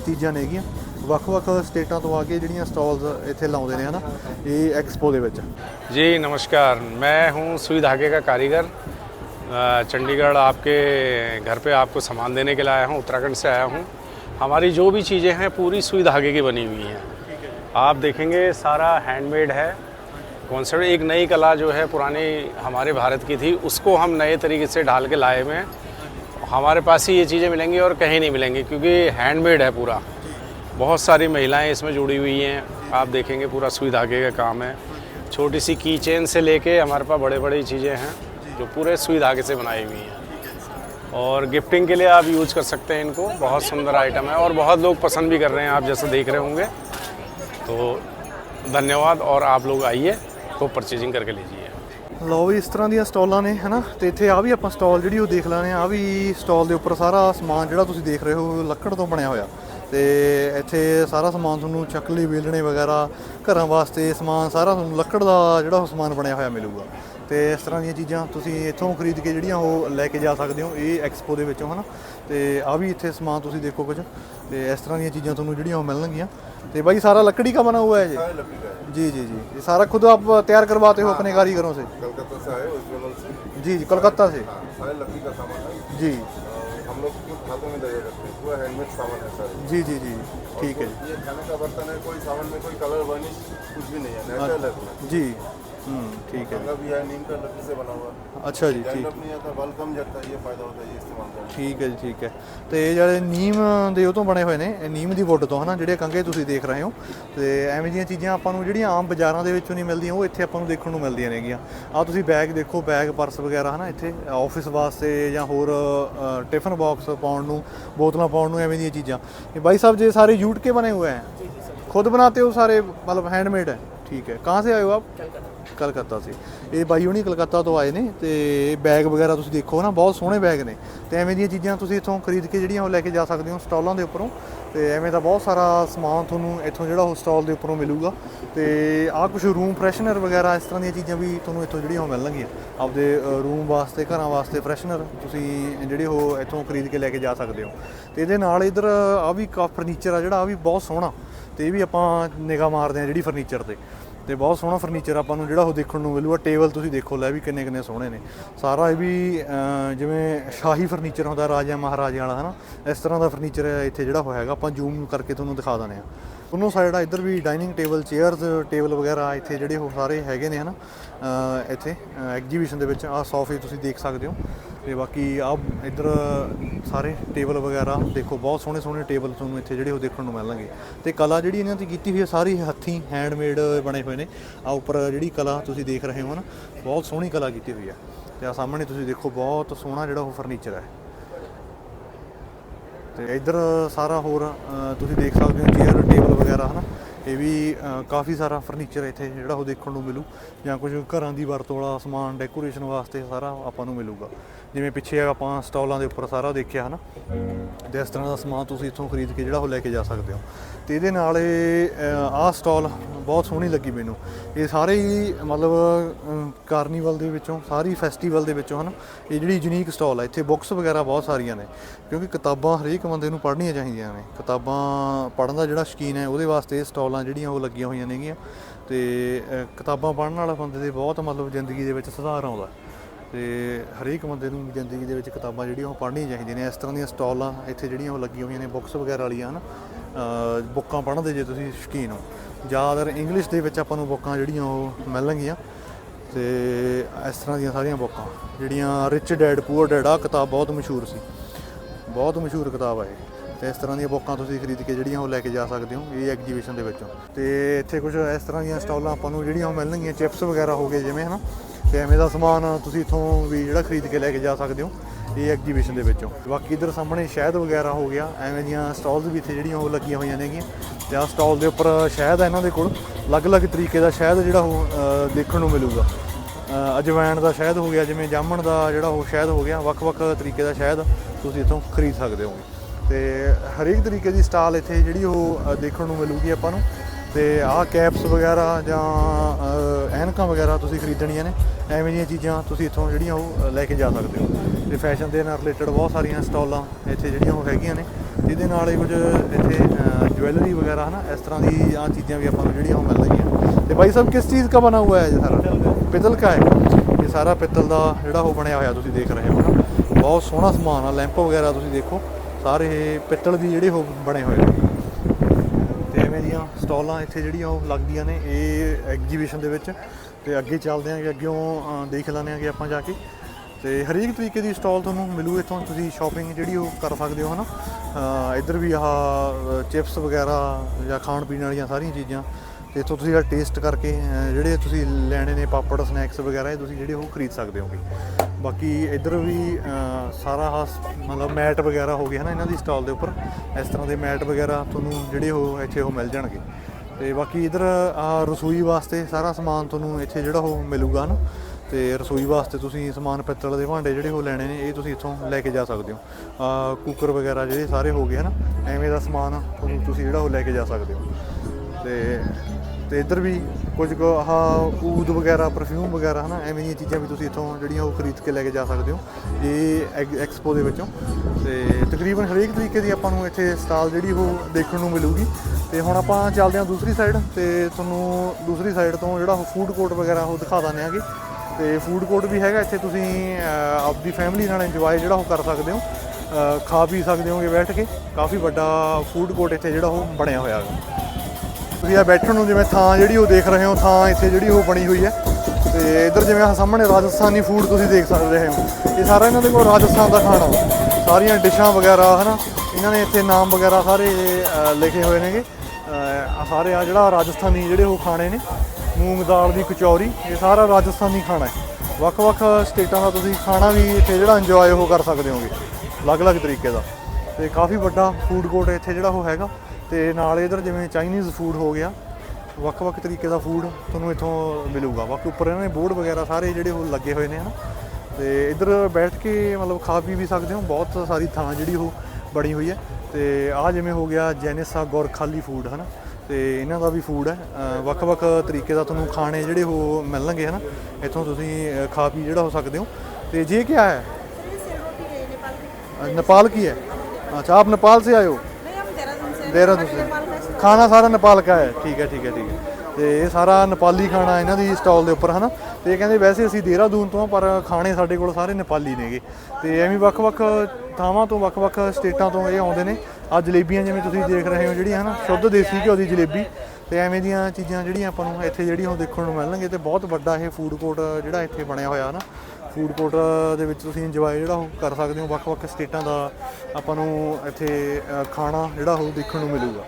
ਚੀਜ਼ਾਂ ਨੇਗੀਆਂ ਵੱਖ-ਵੱਖ ਸਟੇਟਾਂ ਤੋਂ ਆ ਕੇ ਜਿਹੜੀਆਂ ਸਟਾਲਸ ਇੱਥੇ ਲਾਉਂਦੇ ਨੇ ਹਨਾ ਇਹ ਐਕਸਪੋ ਦੇ ਵਿੱਚ जी नमस्कार मैं हूँ सुई धागे का कारीगर अ, चंडीगढ़ आपके घर पे आपको सामान देने के लिए आया हूँ उत्तराखंड से आया हूँ हमारी जो भी चीज़ें हैं पूरी सुई धागे की बनी हुई हैं आप देखेंगे सारा हैंडमेड है कॉन्सेप्ट एक नई कला जो है पुरानी हमारे भारत की थी उसको हम नए तरीके से ढाल के लाए हुए हैं हमारे पास ही ये चीज़ें मिलेंगी और कहीं नहीं मिलेंगी क्योंकि हैंडमेड है पूरा बहुत सारी महिलाएं इसमें जुड़ी हुई हैं आप देखेंगे पूरा सुई धागे का काम है छोटी सी की चेन से लेके हमारे पास बड़े बड़ी चीज़ें हैं जो पूरे सुई धागे से बनाई हुई हैं और गिफ्टिंग के लिए आप यूज कर सकते हैं इनको बहुत सुंदर आइटम है और बहुत लोग पसंद भी कर रहे हैं आप जैसे देख रहे होंगे तो धन्यवाद और आप लोग आइए तो परचेजिंग करके लीजिए ਲਓ ਵੀ ਇਸ ਤਰ੍ਹਾਂ ਦੀਆਂ ਸਟਾਲਾਂ ਨੇ ਹਨਾ ਤੇ ਇੱਥੇ ਆ ਵੀ ਆਪਾਂ ਸਟਾਲ ਜਿਹੜੀ ਉਹ ਦੇਖ ਲੈਣੇ ਆ ਵੀ ਸਟਾਲ ਦੇ ਉੱਪਰ ਸਾਰਾ ਸਮਾਨ ਜਿਹੜਾ ਤੁਸੀਂ ਦੇਖ ਰਹੇ ਹੋ ਲੱਕੜ ਤੋਂ ਬਣਿਆ ਹੋਇਆ ਤੇ ਇੱਥੇ ਸਾਰਾ ਸਮਾਨ ਤੁਹਾਨੂੰ ਚੱਕਲੀ ਵੇਲਣੇ ਵਗੈਰਾ ਘਰਾਂ ਵਾਸਤੇ ਸਮਾਨ ਸਾਰਾ ਤੁਹਾਨੂੰ ਲੱਕੜ ਦਾ ਜਿਹੜਾ ਉਹ ਸਮਾਨ ਬਣਿਆ ਹੋਇਆ ਮਿਲੂਗਾ ਤੇ ਇਸ ਤਰ੍ਹਾਂ ਦੀਆਂ ਚੀਜ਼ਾਂ ਤੁਸੀਂ ਇੱਥੋਂ ਖਰੀਦ ਕੇ ਜਿਹੜੀਆਂ ਉਹ ਲੈ ਕੇ ਜਾ ਸਕਦੇ ਹੋ ਇਹ ਐਕਸਪੋ ਦੇ ਵਿੱਚੋਂ ਹਨਾ ਤੇ ਆ ਵੀ ਇੱਥੇ ਸਮਾਨ ਤੁਸੀਂ ਦੇਖੋ ਕੁਝ ਤੇ ਇਸ ਤਰ੍ਹਾਂ ਦੀਆਂ ਚੀਜ਼ਾਂ ਤੁਹਾਨੂੰ ਜਿਹੜੀਆਂ ਉਹ ਮਿਲਣਗੀਆਂ ਤੇ भाई सारा लकड़ी का बना हुआ है ये लकड़ी का है जी जी जी ये सारा खुद आप तैयार करवाते हो अपने कारीगरों से कलकत्ता से आए वेस्ट बंगाल से जी जी कोलकाता से हाँ सारे लकड़ी का सामान है जी और हम लोग खुद हाथों में दरिया करते हैं पूरा हैंडमेड सामान है सारे जी जी जी ठीक है जी ये खाने का बर्तन है कोई सामान में कोई कलर वर्निश कुछ भी नहीं है नेचुरल है पूरा जी हम्म ठीक है कंगा भी है नीम का लकड़ी से बना हुआ अच्छा जी ठीक गैंडअप नहीं आता बाल कम जगता है ये फायदा होता है ये इस्तेमाल करने ਠੀਕ ਹੈ ਜੀ ਠੀਕ ਹੈ ਤੇ ਇਹ ਜਿਹੜੇ ਨੀਮ ਦੇ ਉਹ ਤੋਂ ਬਣੇ ਹੋਏ ਨੇ ਇਹ ਨੀਮ ਦੀ ਵੁੱਡ ਤੋਂ ਹਨਾ ਜਿਹੜੇ ਕੰਗੇ ਤੁਸੀਂ ਦੇਖ ਰਹੇ ਹੋ ਤੇ ਐਵੇਂ ਦੀਆਂ ਚੀਜ਼ਾਂ ਆਪਾਂ ਨੂੰ ਜਿਹੜੀਆਂ ਆਮ ਬਾਜ਼ਾਰਾਂ ਦੇ ਵਿੱਚੋਂ ਨਹੀਂ ਮਿਲਦੀਆਂ ਉਹ ਇੱਥੇ ਆਪਾਂ ਨੂੰ ਦੇਖਣ ਨੂੰ ਮਿਲਦੀਆਂ ਨੇਗੀਆਂ ਆ ਤੁਸੀਂ ਬੈਗ ਦੇਖੋ ਬੈਗ ਪਰਸ ਵਗੈਰਾ ਹਨਾ ਇੱਥੇ ਆਫਿਸ ਵਾਸਤੇ ਜਾਂ ਹੋਰ ਅ, ਟਿਫਨ ਬਾਕਸ ਪਾਉਣ ਨੂੰ ਬੋਤਲਾਂ ਪਾਉਣ ਨੂੰ ਐਵੇਂ ਦੀਆਂ ਚੀਜ਼ਾਂ ਇਹ ਬਾਈ ਸਾਹਿਬ ਜੇ ਸਾਰੇ ਜੂਟ ਕੇ बने हुए हैं खुद बनाते हो सारे मतलब हैंडमेड है ठीक है कहाँ से आए हो आप ਕਲਕੱਤਾ ਸੀ। ਇਹ ਬਾਈ ਹੁਣੀ ਕਲਕੱਤਾ ਤੋਂ ਆਏ ਨੇ ਤੇ ਬੈਗ ਵਗੈਰਾ ਤੁਸੀਂ ਦੇਖੋ ਨਾ, ਬਹੁਤ ਸੋਹਣੇ ਬੈਗ ਨੇ। ਤੇ ਐਵੇਂ ਦੀਆਂ ਚੀਜ਼ਾਂ ਤੁਸੀਂ ਇੱਥੋਂ ਖਰੀਦ ਕੇ ਜਿਹੜੀਆਂ ਉਹ ਲੈ ਕੇ ਜਾ ਸਕਦੇ ਹੋ ਸਟਾਲਾਂ ਦੇ ਉੱਪਰੋਂ। ਤੇ ਐਵੇਂ ਦਾ ਬਹੁਤ ਸਾਰਾ ਸਮਾਨ ਤੁਹਾਨੂੰ ਇੱਥੋਂ ਜਿਹੜਾ ਉਹ ਸਟਾਲ ਦੇ ਉੱਪਰੋਂ ਮਿਲੂਗਾ। ਤੇ ਆਹ ਕੁਝ ਰੂਮ ਫਰੈਸ਼ਨਰ ਵਗੈਰਾ ਇਸ ਤਰ੍ਹਾਂ ਦੀਆਂ ਚੀਜ਼ਾਂ ਵੀ ਤੁਹਾਨੂੰ ਇੱਥੋਂ ਜਿਹੜੀਆਂ ਉਹ ਮਿਲਣਗੀਆਂ। ਆਪਦੇ ਰੂਮ ਵਾਸਤੇ, ਘਰਾਂ ਵਾਸਤੇ ਫਰੈਸ਼ਨਰ ਤੁਸੀਂ ਜਿਹੜੇ ਉਹ ਇੱਥੋਂ ਖਰੀਦ ਕੇ ਲੈ ਕੇ ਜਾ ਸਕਦੇ ਹੋ। ਤੇ ਇਹਦੇ ਨਾਲ ਇਧਰ ਆ ਵੀ ਕਾ ਫਰਨੀਚਰ ਆ ਜਿਹੜਾ ਆ ਵੀ ਬਹੁਤ ਸੋਹਣਾ। ਤੇ ਇਹ ਵੀ ਆਪਾਂ ਨਿਗਾਹ ਮਾਰਦੇ ਆ ਜਿਹੜੀ ਫਰਨੀਚਰ ਤੇ। ਤੇ ਬਹੁਤ ਸੋਹਣਾ ਫਰਨੀਚਰ ਆਪਾਂ ਨੂੰ ਜਿਹੜਾ ਉਹ ਦੇਖਣ ਨੂੰ ਮਿਲੂਗਾ। ਟੇਬਲ ਤੁਸੀਂ ਦੇਖੋ ਲੈ ਵੀ ਕਿੰਨੇ ਕਿੰਨੇ ਸੋਹਣੇ ਨੇ। ਸਾਰਾ ਇਹ ਵੀ ਜਿਵੇਂ ਸ਼ਾਹੀ ਫਰਨੀਚਰ ਹੁੰਦਾ ਰਾਜਾ ਮਹਾਰਾਜਿਆਂ ਵਾਲਾ ਹਨਾ? ਇਸ ਤਰ੍ਹਾਂ ਦਾ ਫਰਨੀਚਰ ਇੱਥੇ ਜਿਹੜਾ ਹੋਇਆ ਹੈਗਾ ਆਪਾਂ ਜ਼ੂਮ ਕਰਕੇ ਤੁਹਾਨੂੰ ਦਿਖਾ ਦਿੰਦੇ ਆ ਦੋਨੋਂ ਸਾਈਡ ਆ ਇੱਧਰ ਵੀ ਡਾਈਨਿੰਗ ਟੇਬਲ ਚੇਅਰਸ ਟੇਬਲ ਵਗੈਰਾ ਇੱਥੇ ਜਿਹੜੇ ਉਹ ਸਾਰੇ ਹੈਗੇ ਨੇ ਹਨਾ? ਅਹ, ਇੱਥੇ ਐਗਜੀਬਿਸ਼ਨ ਦੇ ਵਿੱਚ ਆ ਸੋਫੇ ਤੁਸੀਂ ਦੇਖ ਸਕਦੇ ਹੋ। ਤੇ ਬਾਕੀ ਆ ਇੱਧਰ ਸਾਰੇ ਟੇਬਲ ਵਗੈਰਾ ਦੇਖੋ, ਬਹੁਤ ਸੋਹਣੇ ਸੋਹਣੇ ਟੇਬਲ ਤੁਹਾਨੂੰ ਇੱਥੇ ਜਿਹੜੇ ਉਹ ਦੇਖਣ ਨੂੰ ਮਿਲਣਗੇ। ਤੇ ਕਲਾ ਜਿਹੜੀ ਇਹਨਾਂ ਦੀ ਕੀਤੀ ਹੋਈ ਹੈ, ਸਾਰੀ ਹੱਥੀਂ ਹੈਂਡਮੇਡ ਬਣੇ ਹੋਏ ਨੇ। ਆ ਉੱਪਰ ਜਿਹੜੀ ਕਲਾ ਤੁਸੀਂ ਦੇਖ ਰਹੇ ਹੋ ਨਾ, ਬਹੁਤ ਸੋਹਣੀ ਕਲਾ ਕੀਤੀ ਹੋਈ ਹੈ। ਤੇ ਆ ਸਾਹਮਣੇ ਤੁਸੀਂ ਦੇਖੋ, ਬਹੁਤ ਸੋਹਣਾ ਜਿਹੜਾ ਉਹ ਫਰਨੀਚਰ ਹੈ। ਤੇ ਇੱਧਰ ਸਾਰਾ ਹੋਰ ਤੁਸੀਂ ਦੇਖ ਸਕਦੇ ਹੋ ਚੇਅਰ ਟੇਬਲ ਵਗੈਰਾ, ਹਨਾ? ਇਹ ਵੀ ਕਾਫੀ ਸਾਰਾ ਫਰਨੀਚਰ ਇੱਥੇ ਜਿਹੜਾ ਉਹ ਦੇਖਣ ਨੂੰ ਮਿਲੂ। ਜਾਂ ਕੁਝ ਘਰਾਂ ਦੀ ਵਰਤੋਂ ਵਾਲਾ ਸਮਾਨ ਡੈਕੋਰੇਸ਼ਨ ਵਾਸਤੇ ਸਾਰਾ ਆਪਾਂ ਨੂੰ ਮਿਲੂਗਾ। ਜਿਵੇਂ ਪਿੱਛੇ ਆਪਾਂ ਸਟਾਲਾਂ ਦੇ ਉੱਪਰ ਸਾਰਾ ਦੇਖਿਆ, ਹਨਾ? ਤੇ ਇਸ ਤਰ੍ਹਾਂ ਦਾ ਸਮਾਨ ਤੁਸੀਂ ਇੱਥੋਂ ਖਰੀਦ ਕੇ ਜਿਹੜਾ ਉਹ ਲੈ ਕੇ ਜਾ ਸਕਦੇ ਹੋ। ਤੇ ਇਹਦੇ ਨਾਲ ਇਹ ਆਹ ਸਟਾਲ ਬਹੁਤ ਸੋਹਣੀ ਲੱਗੀ ਮੈਨੂੰ। ਇਹ ਸਾਰੇ ਹੀ ਮਤਲਬ ਕਾਰਨੀਵਲ ਦੇ ਵਿੱਚੋਂ, ਸਾਰੀ ਫੈਸਟੀਵਲ ਦੇ ਵਿੱਚੋਂ ਹਨ, ਇਹ ਜਿਹੜੀ ਯੂਨੀਕ ਸਟਾਲ ਹੈ ਇੱਥੇ ਬੁੱਕਸ ਵਗੈਰਾ ਬਹੁਤ ਸਾਰੀਆਂ ਨੇ। ਕਿਉਂਕਿ ਕਿਤਾਬਾਂ ਹਰੇਕ ਬੰਦੇ ਨੂੰ ਪੜ੍ਹਨੀਆਂ ਚਾਹੀਦੀਆਂ ਨੇ। ਕਿਤਾਬਾਂ ਪੜ੍ਹਨ ਦਾ ਜਿਹੜਾ ਸ਼ੌਕੀਨ ਹੈ, ਉਹਦੇ ਵਾਸਤੇ ਇਹ ਸਟਾਲਾਂ ਜਿਹੜੀਆਂ ਉਹ ਲੱਗੀਆਂ ਹੋਈਆਂ ਨੇਗੀਆਂ। ਤੇ ਕਿਤਾਬਾਂ ਪੜ੍ਹਨ ਵਾਲਾ ਬੰਦੇ ਦੇ ਬਹੁਤ ਮਤਲਬ ਜ਼ਿੰਦਗੀ ਦੇ ਵਿੱਚ ਸੁਧਾਰ ਆਉਂਦਾ। ਤੇ ਹਰੇਕ ਬੰਦੇ ਨੂੰ ਜ਼ਿੰਦਗੀ ਦੇ ਵਿੱਚ ਕਿਤਾਬਾਂ ਜਿਹੜੀਆਂ ਉਹ ਪੜ੍ਹਨੀਆਂ ਚਾਹੀਦੀਆਂ ਨੇ। ਇਸ ਤਰ੍ਹਾਂ ਦੀਆਂ ਸਟਾਲਾਂ ਇੱਥੇ ਜਿਹੜੀਆਂ ਉਹ ਲੱਗੀਆਂ ਹੋਈਆਂ ਨੇ ਬੁੱਕਸ ਵਗੈਰਾ ਵਾਲੀਆਂ, ਹਨ। ਬੁੱਕਾਂ ਪੜ੍ਹਨ ਦੇ ਜੇ ਤੁਸੀਂ ਸ਼ੌਕੀਨ ਹੋ। ਜ਼ਿਆਦਾਤਰ ਇੰਗਲਿਸ਼ ਦੇ ਵਿੱਚ ਆਪਾਂ ਨੂੰ ਬੁੱਕਾਂ ਜਿਹੜੀਆਂ ਉਹ ਮਿਲਣਗੀਆਂ। ਤੇ ਇਸ ਤਰ੍ਹਾਂ ਦੀਆਂ ਸਾਰੀਆਂ ਬੁੱਕਾਂ, ਜਿਹੜੀਆਂ ਰਿਚ ਡੈਡ ਪੂਅਰ ਡੈਡ ਆ ਕਿਤਾਬ ਬਹੁਤ ਮਸ਼ਹੂਰ ਸੀ। ਬਹੁਤ ਮਸ਼ਹੂਰ ਕਿਤਾਬ ਆ ਇਹ। ਤੇ ਇਸ ਤਰ੍ਹਾਂ ਦੀਆਂ ਬੁੱਕਾਂ ਤੁਸੀਂ ਖਰੀਦ ਕੇ ਜਿਹੜੀਆਂ ਉਹ ਲੈ ਕੇ ਜਾ ਸਕਦੇ ਹੋ ਇਹ ਐਗਜੀਬਿਸ਼ਨ ਦੇ ਵਿੱਚੋਂ। ਤੇ ਇੱਥੇ ਕੁਝ ਇਸ ਤਰ੍ਹਾਂ ਦੀਆਂ ਸਟਾਲਾਂ ਆਪਾਂ ਨੂੰ ਜਿਹੜੀਆਂ ਉਹ ਮਿਲਣਗੀਆਂ ਚਿਪਸ ਵਗੈਰਾ ਹੋ ਗਏ ਜਿਵੇਂ ਹਨਾ। ਤੇ ਐਵੇਂ ਦਾ ਸਮਾਨ ਤੁਸੀਂ ਇੱਥੋਂ ਵੀ ਜਿਹੜਾ ਖਰੀਦ ਕੇ ਲੈ ਕੇ ਜਾ ਸਕਦੇ ਹੋ। ਇਹ ਐਗਜੀਬਿਸ਼ਨ ਦੇ ਵਿੱਚੋਂ। ਬਾਕੀ ਇਧਰ ਸਾਹਮਣੇ ਸ਼ਹਿਦ ਵਗੈਰਾ ਹੋ ਗਿਆ, ਐਵੇਂ ਦੀਆਂ ਸਟਾਲਸ ਵੀ ਇੱਥੇ ਜਿਹੜੀਆਂ ਉਹ ਲੱਗੀਆਂ ਹੋਈਆਂ ਨੇਗੀਆਂ। ਤੇ ਆਹ ਸਟਾਲ ਦੇ ਉੱਪਰ ਸ਼ਹਿਦ ਹੈ ਇਹਨਾਂ ਦੇ ਕੋਲ। ਅਲੱਗ-ਅਲੱਗ ਤਰੀਕੇ ਦਾ ਸ਼ਹਿਦ ਜਿਹੜਾ ਉਹ ਦੇਖਣ ਨੂੰ ਮਿਲੂਗਾ। ਅਜਵਾਇਣ ਦਾ ਸ਼ਹਿਦ ਹੋ ਗਿਆ, ਜਿਵੇਂ ਜਾਮਣ ਦਾ ਜਿਹੜਾ ਉਹ ਸ਼ਹਿਦ ਹੋ ਗਿਆ, ਵੱਖ-ਵੱਖ ਤਰੀਕੇ ਦਾ ਸ਼ਹਿਦ ਤੁਸੀਂ ਇੱਥੋਂ ਖਰੀਦ ਸਕਦੇ ਹੋ ਤੇ ਹਰੇਕ ਤਰੀਕੇ ਦੀ ਸਟਾਲ ਇੱਥੇ ਜਿਹੜੀ ਉਹ ਦੇਖਣ ਨੂੰ ਮਿਲੂਗੀ ਆਪਾਂ ਨੂੰ। ਤੇ ਆਹ ਕੈਪਸ ਵਗੈਰਾ ਜਾਂ ਐਨਕਾਂ ਵਗੈਰਾ ਤੁਸੀਂ ਖਰੀਦਣੀਆਂ ਨੇ ਐਵੇਂ ਦੀਆਂ ਚੀਜ਼ਾਂ ਤੁਸੀਂ ਇੱਥੋਂ ਜਿਹੜੀਆਂ ਉਹ ਲੈ ਕੇ ਜਾ ਸਕਦੇ ਹੋ। ਤੇ ਫੈਸ਼ਨ ਦੇ ਨਾਲ ਰਿਲੇਟਡ ਬਹੁਤ ਸਾਰੀਆਂ ਸਟਾਲਾਂ ਇੱਥੇ ਜਿਹੜੀਆਂ ਉਹ ਹੈਗੀਆਂ ਨੇ ਜਿਹਦੇ ਨਾਲ ਹੀ ਕੁਝ ਇੱਥੇ ਜਵੈਲਰੀ ਵਗੈਰਾ ਹਨਾ ਇਸ ਤਰ੍ਹਾਂ ਦੀ ਆ ਚੀਜ਼ਾਂ ਵੀ ਆਪਾਂ ਨੂੰ ਜਿਹੜੀਆਂ ਉਹ ਮਿਲ ਰਹੀਆਂ। ਤੇ ਬਾਈ ਸਾਹਿਬ ਕਿਸ ਚੀਜ਼ ਦਾ ਬਣਾ ਹੋਇਆ ਹੈ ਇਹ ਸਾਰਾ? ਪਿੱਤਲ ਕਾ ਹੈ? ਇਹ ਸਾਰਾ ਪਿੱਤਲ ਦਾ ਜਿਹੜਾ ਉਹ ਬਣਿਆ ਹੋਇਆ ਤੁਸੀਂ ਦੇਖ ਰਹੇ ਹੋ ਬਹੁਤ ਸੋਹਣਾ ਸਮਾਨ ਆ ਲੈਂਪ ਵਗੈਰਾ ਤੁਸੀਂ ਦੇਖੋ ਸਾਰੇ ਪਿੱਤਲ ਦੀ ਜਿਹੜੇ ਉਹ ਬਣੇ ਹੋਏ ਨੇ। ਐਵੇਂ ਦੀਆਂ ਸਟਾਲਾਂ ਇੱਥੇ ਜਿਹੜੀਆਂ ਉਹ ਲੱਗਦੀਆਂ ਨੇ ਇਹ ਐਗਜੀਬਿਸ਼ਨ ਦੇ ਵਿੱਚ। ਤੇ ਅੱਗੇ ਚੱਲਦੇ ਆਂਗੇ ਅੱਗਿਓਂ ਅ, ਦੇਖ ਲੈਂਦੇ ਆਂਗੇ ਆਪਾਂ ਜਾ ਕੇ। ਤੇ ਹਰੇਕ ਤਰੀਕੇ ਦੀ ਸਟਾਲ ਤੁਹਾਨੂੰ ਮਿਲੂ ਇੱਥੋਂ। ਤੁਸੀਂ ਸ਼ਾਪਿੰਗ ਜਿਹੜੀ ਉਹ ਕਰ ਸਕਦੇ ਹੋ ਹਨਾ? ਅ, ਇੱਧਰ ਵੀ ਆਹ ਚਿਪਸ ਵਗੈਰਾ ਜਾਂ ਖਾਣ ਪੀਣ ਵਾਲੀਆਂ ਸਾਰੀਆਂ ਚੀਜ਼ਾਂ। ਤੇ ਇੱਥੋਂ ਤੁਸੀਂ ਜਿਹੜਾ ਟੇਸਟ ਕਰਕੇ ਜਿਹੜੇ ਤੁਸੀਂ ਲੈਣੇ ਨੇ ਪਾਪੜ ਸਨੈਕਸ ਵਗੈਰਾ, ਇਹ ਤੁਸੀਂ ਜਿਹੜੇ ਉਹ ਖਰੀਦ ਸਕਦੇ ਹੋਗੇ। ਬਾਕੀ ਇੱਧਰ ਵੀ ਸਾਰਾ ਮਤਲਬ ਮੈਟ ਵਗੈਰਾ ਹੋ ਗਿਆ ਨਾ ਇਹਨਾਂ ਦੀ ਸਟਾਲ ਦੇ ਉੱਪਰ। ਇਸ ਤਰ੍ਹਾਂ ਦੇ ਮੈਟ ਵਗੈਰਾ ਤੁਹਾਨੂੰ ਜਿਹੜੇ ਉਹ ਇੱਥੇ ਉਹ ਮਿਲ ਜਾਣਗੇ। ਤੇ ਬਾਕੀ ਇਧਰ ਆ ਰਸੋਈ ਵਾਸਤੇ ਸਾਰਾ ਸਮਾਨ ਤੁਹਾਨੂੰ ਇੱਥੇ ਜਿਹੜਾ ਉਹ ਮਿਲੂਗਾ ਨਾ ਤੇ ਰਸੋਈ ਵਾਸਤੇ ਤੁਸੀਂ ਸਮਾਨ ਪਿੱਤਲ ਦੇ ਭਾਂਡੇ ਜਿਹੜੇ ਉਹ ਲੈਣੇ ਨੇ, ਇਹ ਤੁਸੀਂ ਇੱਥੋਂ ਲੈ ਕੇ ਜਾ ਸਕਦੇ ਹੋ। ਆ ਕੁੱਕਰ ਵਗੈਰਾ ਜਿਹੜੇ ਸਾਰੇ ਹੋ ਗਏ ਹਨਾ, ਐਵੇਂ ਦਾ ਸਮਾਨ ਤੁਹਾਨੂੰ ਤੁਸੀਂ ਜਿਹੜਾ ਉਹ ਲੈ ਕੇ ਜਾ ਸਕਦੇ ਹੋ। ਤੇ ਤੇ ਇੱਧਰ ਵੀ ਕੁਝ ਕੁ ਆਹ ਊਦ ਵਗੈਰਾ ਪਰਫਿਊਮ ਵਗੈਰਾ, ਹਨਾ, ਐਵੇਂ ਦੀਆਂ ਚੀਜ਼ਾਂ ਵੀ ਤੁਸੀਂ ਇੱਥੋਂ ਜਿਹੜੀਆਂ ਉਹ ਖਰੀਦ ਕੇ ਲੈ ਕੇ ਜਾ ਸਕਦੇ ਹੋ, ਇਹ ਐਗ- ਐਕਸਪੋ ਦੇ ਵਿੱਚੋਂ। ਤੇ ਤਕਰੀਬਨ ਹਰੇਕ ਤਰੀਕੇ ਦੀ ਆਪਾਂ ਨੂੰ ਇੱਥੇ ਸਟਾਲ ਜਿਹੜੀ ਉਹ ਦੇਖਣ ਨੂੰ ਮਿਲੂਗੀ। ਤੇ ਹੁਣ ਆਪਾਂ ਚੱਲਦੇ ਹਾਂ ਦੂਸਰੀ ਸਾਈਡ ਤੇ ਤੁਹਾਨੂੰ ਦੂਸਰੀ ਸਾਈਡ ਤੋਂ ਜਿਹੜਾ ਉਹ ਫੂਡ ਕੋਰਟ ਵਗੈਰਾ ਉਹ ਦਿਖਾ ਦਿੰਦੇ ਆਂਗੇ ਤੇ ਫੂਡ ਕੋਰਟ ਵੀ ਹੈਗਾ, ਇੱਥੇ ਤੁਸੀਂ ਆਪਦੀ ਫੈਮਿਲੀ ਨਾਲ ਇੰਜੋਏ ਜਿਹੜਾ ਉਹ ਕਰ ਸਕਦੇ ਹੋ। ਖਾ ਪੀ ਸਕਦੇ ਹੋਗੇ ਬੈਠ ਕੇ। ਕਾਫੀ ਵੱਡਾ ਫੂਡ ਕੋਰਟ ਇੱਥੇ ਜਿਹੜਾ ਉਹ ਬਣਿਆ ਹੋਇਆ ਹੈ ਤੁਸੀਂ ਆ ਬੈਠਣ ਨੂੰ ਜਿਵੇਂ ਥਾਂ ਜਿਹੜੀ ਉਹ ਦੇਖ ਰਹੇ ਹੋ ਥਾਂ ਇੱਥੇ ਜਿਹੜੀ ਉਹ ਬਣੀ ਹੋਈ ਹੈ। ਤੇ ਇੱਧਰ ਜਿਵੇਂ ਆਹ ਸਾਹਮਣੇ ਰਾਜਸਥਾਨੀ ਫੂਡ ਤੁਸੀਂ ਦੇਖ ਸਕਦੇ ਹੋ। ਇਹ ਸਾਰਾ ਇਹਨਾਂ ਦੇ ਕੋਲ ਰਾਜਸਥਾਨ ਦਾ ਖਾਣਾ ਸਾਰੀਆਂ ਡਿਸ਼ਾਂ ਵਗੈਰਾ ਹਨਾ? ਇਹਨਾਂ ਨੇ ਇੱਥੇ ਨਾਮ ਵਗੈਰਾ ਸਾਰੇ ਲਿਖੇ ਹੋਏ ਨੇਗੇ। ਅਹ, ਆਹ ਸਾਰੇ ਆ ਜਿਹੜਾ ਰਾਜਸਥਾਨੀ ਜਿਹੜੇ ਉਹ ਖਾਣੇ ਨੇ। ਮੂੰਗ ਦਾਲ ਦੀ ਕਚੌਰੀ ਇਹ ਸਾਰਾ ਰਾਜਸਥਾਨੀ ਖਾਣਾ ਹੈ। ਵੱਖ-ਵੱਖ ਸਟੇਟਾਂ ਦਾ ਤੁਸੀਂ ਖਾਣਾ ਵੀ ਇੱਥੇ ਜਿਹੜਾ ਇੰਜੋਏ ਉਹ ਕਰ ਸਕਦੇ ਹੋਗੇ ਅਲੱਗ-ਅਲੱਗ ਤਰੀਕੇ ਦਾ। ਤੇ ਕਾਫੀ ਵੱਡਾ ਫੂਡ ਕੋਰਟ ਇੱਥੇ ਜਿਹੜਾ ਉਹ ਹੈਗਾ। ਤੇ ਨਾਲ ਇਧਰ ਜਿਵੇਂ ਚਾਈਨੀਜ਼ ਫੂਡ ਹੋ ਗਿਆ ਵੱਖ-ਵੱਖ ਤਰੀਕੇ ਦਾ ਫੂਡ ਤੁਹਾਨੂੰ ਇੱਥੋਂ ਮਿਲੂਗਾ। ਬਾਕੀ ਉੱਪਰ ਇਹਨਾਂ ਨੇ ਬੋਰਡ ਵਗੈਰਾ ਸਾਰੇ ਜਿਹੜੇ ਉਹ ਲੱਗੇ ਹੋਏ ਨੇ ਹਨਾ? ਤੇ ਇਧਰ ਬੈਠ ਕੇ ਮਤਲਬ ਖਾ ਪੀ ਵੀ ਸਕਦੇ ਹੋ ਬਹੁਤ ਸਾਰੀ ਥਾਂ ਜਿਹੜੀ ਉਹ ਬਣੀ ਹੋਈ ਹੈ। ਤੇ ਆ ਜਿਵੇਂ ਹੋ ਗਿਆ ਜੈਨੇਸਾ ਗੋਰਖਾਲੀ ਫੂਡ ਹਨਾ? ਤੇ ਇਹਨਾਂ ਦਾ ਵੀ ਫੂਡ ਹੈ। ਵੱਖ-ਵੱਖ ਤਰੀਕੇ ਦਾ ਤੁਹਾਨੂੰ ਖਾਣੇ ਜਿਹੜੇ ਉਹ ਮਿਲਣਗੇ ਹਨਾ? ਇੱਥੋਂ ਤੁਸੀਂ ਖਾ ਪੀ ਜਿਹੜਾ ਹੋ ਸਕਦੇ ਹੋ। ਤੇ ਜੇ ਕੀ ਹੈ? ਨੇਪਾਲ ਕੀ ਹੈ? ਅੱਛਾ ਆਪ ਨੇਪਾਲ ਸੇ ਆਇਓ देहरादून से हैं। देहरादून हमारे से नेपाल में से- ਖਾਣਾ ਸਾਰਾ ਨੇਪਾਲ ਦਾ ਹੈ ਠੀਕ ਹੈ ਠੀਕ ਹੈ ਠੀਕ ਹੈ ਤੇ ਇਹ ਸਾਰਾ ਨੇਪਾਲੀ ਖਾਣਾ ਇਹਨਾਂ ਦੀ ਸਟਾਲ ਦੇ ਉੱਪਰ ਹਨਾ ਤੇ ਇਹ ਕਹਿੰਦੇ ਵੈਸੇ ਅਸੀਂ ਦੇਹਰਾਦੂਨ ਤੋਂ ਹਾਂ, ਪਰ ਖਾਣੇ ਸਾਡੇ ਕੋਲ ਸਾਰੇ ਨੇਪਾਲੀ ਨੇਗੇ ਤੇ ਐਵੇਂ ਵੱਖ-ਵੱਖ ਥਾਵਾਂ ਤੋਂ ਵੱਖ-ਵੱਖ ਸਟੇਟਾਂ ਤੋਂ ਇਹ ਆਉਂਦੇ ਨੇ ਆ ਜਲੇਬੀਆਂ ਜਿਵੇਂ ਤੁਸੀਂ ਦੇਖ ਰਹੇ ਹੋ ਜਿਹੜੀਆਂ ਹਨਾ ਸ਼ੁੱਧ ਦੇਸੀ ਘਿਓ ਦੀ ਜਲੇਬੀ ਤੇ ਐਵੇਂ ਦੀਆਂ ਚੀਜ਼ਾਂ ਜਿਹੜੀਆਂ ਆਪਾਂ ਨੂੰ ਇੱਥੇ ਜਿਹੜੀਆਂ ਉਹ ਦੇਖਣ ਨੂੰ ਮਿਲਣਗੇ ਤੇ ਬਹੁਤ ਵੱਡਾ ਇਹ ਫੂਡ ਕੋਰਟ ਜਿਹੜਾ ਇੱਥੇ ਬਣਿਆ ਹੋਇਆ ਨਾ ਫੂਡ ਕੋਰਟ ਦੇ ਵਿੱਚ ਤੁਸੀਂ ਇੰਜੋਏ ਜਿਹੜਾ ਉਹ ਕਰ ਸਕਦੇ ਹੋ, ਵੱਖ-ਵੱਖ ਸਟੇਟਾਂ ਦਾ ਆਪਾਂ ਨੂੰ ਇੱਥੇ ਖਾਣਾ ਜਿਹੜਾ ਉਹ ਦੇਖਣ ਨੂੰ ਮਿਲੂਗਾ।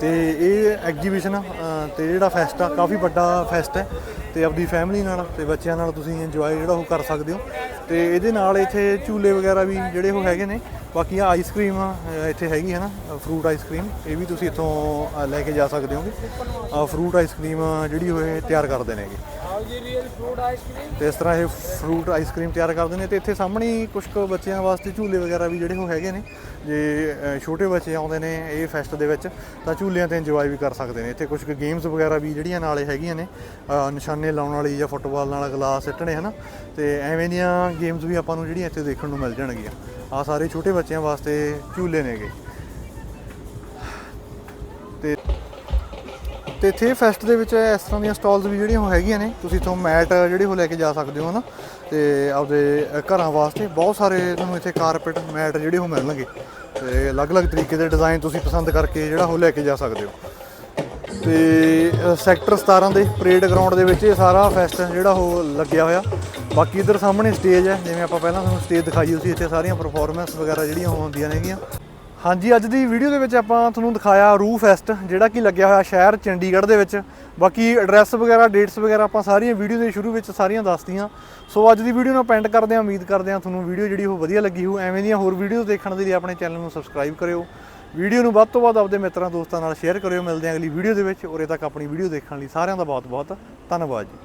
ਤੇ ਇਹ ਐਗਜੀਬਿਸ਼ਨ ਤੇ ਜਿਹੜਾ ਫੈਸਟ ਆ, ਕਾਫੀ ਵੱਡਾ ਫੈਸਟ ਹੈ ਤੇ ਆਪਣੀ ਫੈਮਿਲੀ ਨਾਲ ਤੇ ਬੱਚਿਆਂ ਨਾਲ ਤੁਸੀਂ ਇੰਜੋਏ ਜਿਹੜਾ ਉਹ ਕਰ ਸਕਦੇ ਹੋ। ਤੇ ਇਹਦੇ ਨਾਲ ਇੱਥੇ ਝੂਲੇ ਵਗੈਰਾ ਵੀ ਜਿਹੜੇ ਉਹ ਹੈਗੇ ਨੇ, ਬਾਕੀ ਆ ਆਈਸਕ੍ਰੀਮ ਇੱਥੇ ਹੈਗੀ ਹੈ ਨਾ ਫਰੂਟ ਆਈਸਕ੍ਰੀਮ ਇਹ ਵੀ ਤੁਸੀਂ ਇੱਥੋਂ ਲੈ ਕੇ ਜਾ ਸਕਦੇ ਹੋਗੇ। ਫਰੂਟ ਆਈਸਕ੍ਰੀਮ ਜਿਹੜੀ ਉਹ ਇਹ ਤਿਆਰ ਕਰਦੇ ਨੇਗੇ। ਤੇ ਇਸ ਤਰ੍ਹਾਂ ਇਹ ਫਰੂਟ ਆਈਸਕ੍ਰੀਮ ਤਿਆਰ ਕਰਦੇ ਨੇ ਤੇ ਇੱਥੇ ਸਾਹਮਣੇ ਹੀ ਕੁਝ ਕੁ ਬੱਚਿਆਂ ਵਾਸਤੇ ਝੂਲੇ ਵਗੈਰਾ ਵੀ ਜਿਹੜੇ ਉਹ ਹੈਗੇ ਨੇ। ਜੇ ਛੋਟੇ ਬੱਚੇ ਆਉਂਦੇ ਨੇ ਇਹ ਫੈਸਟ ਦੇ ਵਿੱਚ, ਤਾਂ ਝੂਲਿਆਂ ਤੇ ਇੰਜੋਏ ਵੀ ਕਰ ਸਕਦੇ ਨੇ। ਇੱਥੇ ਕੁਝ ਕੁ ਗੇਮਸ ਵਗੈਰਾ ਵੀ ਜਿਹੜੀਆਂ ਨਾਲੇ ਹੈਗੀਆਂ ਨੇ ਨਿਸ਼ਾਨੇ ਲਾਉਣ ਵਾਲੀ ਜਾਂ ਫੁੱਟਬਾਲ ਨਾਲ ਗਲਾਸ ਸਿੱਟਣੇ, ਹਨਾ? ਤੇ ਐਵੇਂ ਦੀਆਂ ਗੇਮਸ ਵੀ ਆਪਾਂ ਨੂੰ ਜਿਹੜੀਆਂ ਇੱਥੇ ਦੇਖਣ ਨੂੰ ਮਿਲ ਜਾਣਗੀਆਂ। ਆ ਸਾਰੇ ਛੋਟੇ ਬੱਚਿਆਂ ਵਾਸਤੇ ਝੂਲੇ ਨੇਗੇ। ਤੇ ਤੇ ਇੱਥੇ ਫੈਸਟ ਦੇ ਵਿੱਚ ਇਸ ਤਰ੍ਹਾਂ ਦੀਆਂ ਸਟਾਲਸ ਵੀ ਜਿਹੜੀਆਂ ਉਹ ਹੈਗੀਆਂ ਨੇ। ਤੁਸੀਂ ਇੱਥੋਂ ਮੈਟ ਜਿਹੜੇ ਉਹ ਲੈ ਕੇ ਜਾ ਸਕਦੇ ਹੋ ਨਾ ਤੇ ਆਪਦੇ ਘਰਾਂ ਵਾਸਤੇ ਬਹੁਤ ਸਾਰੇ ਤੁਹਾਨੂੰ ਇੱਥੇ ਕਾਰਪੈਟ ਮੈਟ ਜਿਹੜੇ ਉਹ ਮਿਲਣਗੇ। ਤੇ ਅਲੱਗ-ਅਲੱਗ ਤਰੀਕੇ ਦੇ ਡਿਜ਼ਾਈਨ ਤੁਸੀਂ ਪਸੰਦ ਕਰਕੇ ਜਿਹੜਾ ਉਹ ਲੈ ਕੇ ਜਾ ਸਕਦੇ ਹੋ। ਤੇ ਸੈਕਟਰ 17 ਦੇ ਪਰੇਡ ਗਰਾਊਂਡ ਦੇ ਵਿੱਚ ਇਹ ਸਾਰਾ ਫੈਸਟ ਜਿਹੜਾ ਉਹ ਲੱਗਿਆ ਹੋਇਆ। ਬਾਕੀ ਇਧਰ ਸਾਹਮਣੇ ਸਟੇਜ ਹੈ। ਜਿਵੇਂ ਆਪਾਂ ਪਹਿਲਾਂ ਤੁਹਾਨੂੰ ਸਟੇਜ ਦਿਖਾਈ ਸੀ ਇੱਥੇ ਸਾਰੀਆਂ ਪਰਫਾਰਮੈਂਸ ਵਗੈਰਾ ਜਿਹੜੀਆਂ ਉਹ ਹੁੰਦੀਆਂ ਨੇਗੀਆਂ। ਹਾਂਜੀ, ਅੱਜ ਦੀ ਵੀਡੀਓ ਦੇ ਵਿੱਚ ਆਪਾਂ ਤੁਹਾਨੂੰ ਦਿਖਾਇਆ ਰੂ ਫੈਸਟ, ਜਿਹੜਾ ਕਿ ਲੱਗਿਆ ਹੋਇਆ ਸ਼ਹਿਰ ਚੰਡੀਗੜ੍ਹ ਦੇ ਵਿੱਚ। ਬਾਕੀ ਐਡਰੈਸ ਵਗੈਰਾ ਡੇਟਸ ਵਗੈਰਾ ਆਪਾਂ ਸਾਰੀਆਂ ਵੀਡੀਓ ਦੇ ਸ਼ੁਰੂ ਵਿੱਚ ਸਾਰੀਆਂ ਦੱਸਤੀਆਂ। ਸੋ ਅੱਜ ਦੀ ਵੀਡੀਓ ਨੂੰ ਪੈਂਡ ਕਰਦੇ ਹਾਂ, ਉਮੀਦ ਕਰਦੇ ਹਾਂ ਤੁਹਾਨੂੰ ਵੀਡੀਓ ਜਿਹੜੀ ਉਹ ਵਧੀਆ ਲੱਗੀ ਹੋਊ। ਐਵੇਂ ਦੀਆਂ ਹੋਰ ਵੀਡੀਓਜ਼ ਦੇਖਣ ਦੇ ਲਈ ਆਪਣੇ ਚੈਨਲ ਨੂੰ ਸਬਸਕ੍ਰਾਈਬ ਕਰਿਓ। ਵੀਡੀਓ ਨੂੰ ਵੱਧ ਤੋਂ ਵੱਧ ਆਪਣੇ ਮਿੱਤਰਾਂ, ਦੋਸਤਾਂ ਨਾਲ ਸ਼ੇਅਰ ਕਰਿਓ। ਮਿਲਦੇ ਹਾਂ ਅਗਲੀ ਵੀਡੀਓ ਦੇ ਵਿੱਚ। ਉਰੇ ਤੱਕ ਆਪਣੀ ਵੀਡੀਓ ਦੇਖਣ ਲਈ ਸਾਰਿਆਂ ਦਾ ਬਹੁਤ ਬਹੁਤ ਧੰਨਵਾਦ ਜੀ।